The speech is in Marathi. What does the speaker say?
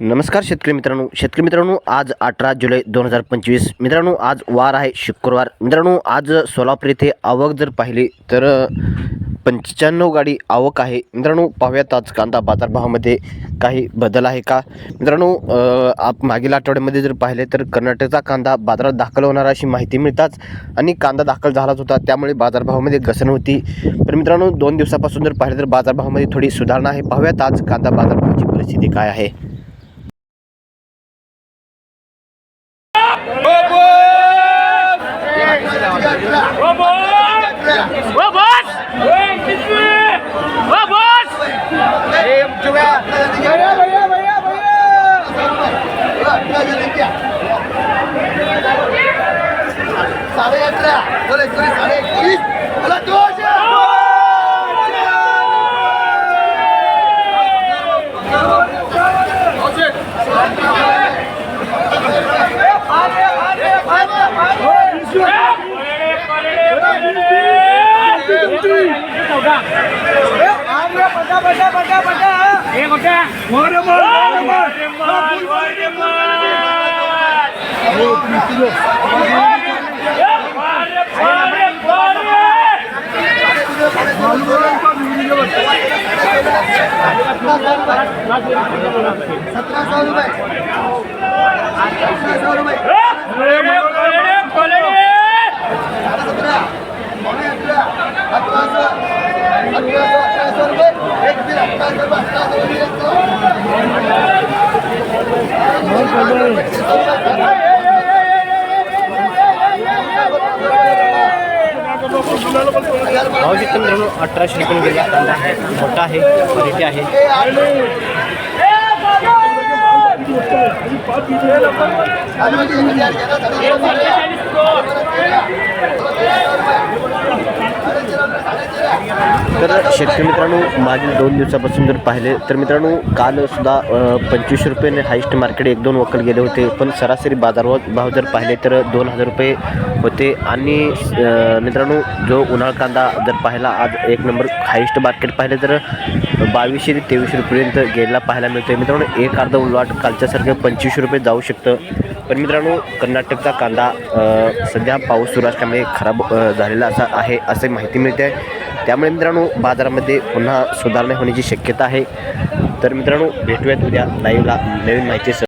नमस्कार शेतकरी मित्रांनो. शेतकरी मित्रांनो आज अठरा जुलै दोन हजार पंचवीस. मित्रांनो आज वार आहे शुक्रवार. मित्रांनो आज सोलापूर येथे आवक जर पाहिली तर पंच्याण्णव गाडी आवक आहे. मित्रांनो पाहूयात आज कांदा बाजारभावामध्ये काही बदल आहे का? मित्रांनो आप मागील आठवड्यामध्ये जर पाहिले तर कर्नाटकचा कांदा बाजारात दाखल होणार अशी माहिती मिळताच आणि कांदा दाखल झालाच होता. त्यामुळे बाजारभावामध्ये घसरण होती. तर मित्रांनो दोन दिवसापासून जर पाहिलं तर बाजारभावामध्ये थोडी सुधारणा आहे. पाहूयात आज कांदा बाजारभावाची परिस्थिती काय आहे? સાડા એટલા બોલે સાડા સત્તરસો રૂપિયા સત્તરસો રૂપિયા पाहू शकतो मित्रांनो अठराशे रुपये गेला कांदा आहे. मोठा आहे क्वालिटी आहे. तर शेतकरी मित्रांनो मागील दोन दिवसापासून जर पाहिले तर मित्रांनो कालसुद्धा पंचवीस पंचवीसशे रुपये हायस्ट मार्केट एक दोन वकल गेले होते. पण सरासरी बाजार भाव जर पाहिले तर दोन हजार रुपये होते. आणि मित्रांनो जो उन्हाळ कांदा जर पाहिला आज एक नंबर हायस्ट मार्केट पाहिले तर बावीसशे ते तेवीसशे रुपयेपर्यंत गेला पाहायला मिळतोय. मित्रांनो एक अर्धा उलवाट कालच्यासारखं पंचवीसशे रुपये जाऊ शकतं. पण मित्रांनो कर्नाटकचा कांदा सध्या पाऊस सुरू असल्यामुळे खराब झालेला असा आहे असे माहिती मिळते. आहे त्यामुळे मित्रांनो बाजारामध्ये पुन्हा सुधारणा होण्याची शक्यता आहे. तर मित्रांनो भेटूयात उद्या लाईव्हला नवीन माहिती